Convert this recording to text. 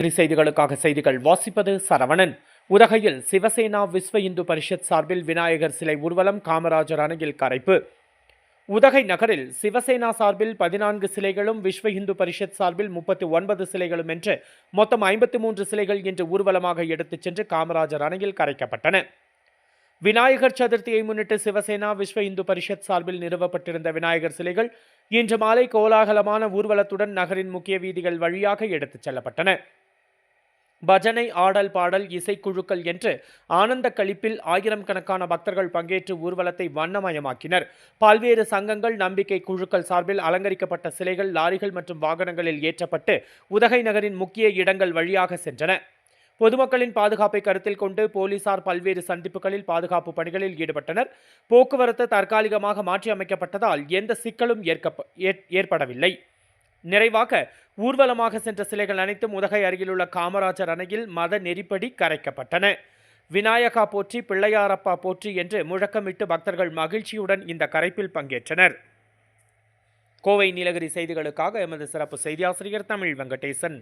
நீலகிரி செய்திகளுக்காக செய்திகள் வாசிப்பது சரவணன். உதகையில் சிவசேனா விஸ்வ இந்து பரிஷத் சார்பில் விநாயகர் சிலை ஊர்வலம் காமராஜர் அணையில் கரைப்பு. உதகை நகரில் சிவசேனா சார்பில் பதினான்கு சிலைகளும் விஸ்வ இந்து பரிஷத் சார்பில் முப்பத்தி ஒன்பது சிலைகளும் என்று மொத்தம் ஐம்பத்தி மூன்று சிலைகள் இன்று ஊர்வலமாக எடுத்துச் சென்று காமராஜர் அணையில் கரைக்கப்பட்டன. விநாயகர் சதுர்த்தியை முன்னிட்டு சிவசேனா விஸ்வ இந்து பரிஷத் சார்பில் நிறுவப்பட்டிருந்த விநாயகர் சிலைகள் இன்று மாலை கோலாகலமான ஊர்வலத்துடன் நகரின் முக்கிய வீதிகள் வழியாக எடுத்துச் செல்லப்பட்டன. பஜனை ஆடல் பாடல் இசைக்குழுக்கள் என்று ஆனந்த கழிப்பில் ஆயிரம் கணக்கான பக்தர்கள் பங்கேற்று ஊர்வலத்தை வண்ணமயமாக்கினர். பல்வேறு சங்கங்கள் நம்பிக்கை குழுக்கள் சார்பில் அலங்கரிக்கப்பட்ட சிலைகள் லாரிகள் மற்றும் வாகனங்களில் ஏற்றப்பட்டு உதகை நகரின் முக்கிய இடங்கள் வழியாக சென்றன. பொதுமக்களின் பாதுகாப்பை கருத்தில் கொண்டு போலீசார் பல்வேறு சந்திப்புகளில் பாதுகாப்பு பணிகளில் ஈடுபட்டனர். போக்குவரத்து தற்காலிகமாக மாற்றியமைக்கப்பட்டதால் எந்த சிக்கலும் ஏற்கப்ப ஏற்- ஏற்படவில்லை. நிறைவாக ஊர்வலமாக சென்ற சிலைகள் அனைத்தும் உதகை அருகிலுள்ள காமராஜர் அணையில் மத நெறிப்படி கரைக்கப்பட்டன. விநாயகா போற்றி பிள்ளையாரப்பா போற்றி என்று முழக்கமிட்டு பக்தர்கள் மகிழ்ச்சியுடன் இந்த கரைப்பில் பங்கேற்றனர். கோவை நீலகிரி செய்திகளுக்காக எமது சிறப்பு செய்தியாசிரியர் தமிழ் வெங்கடேசன்.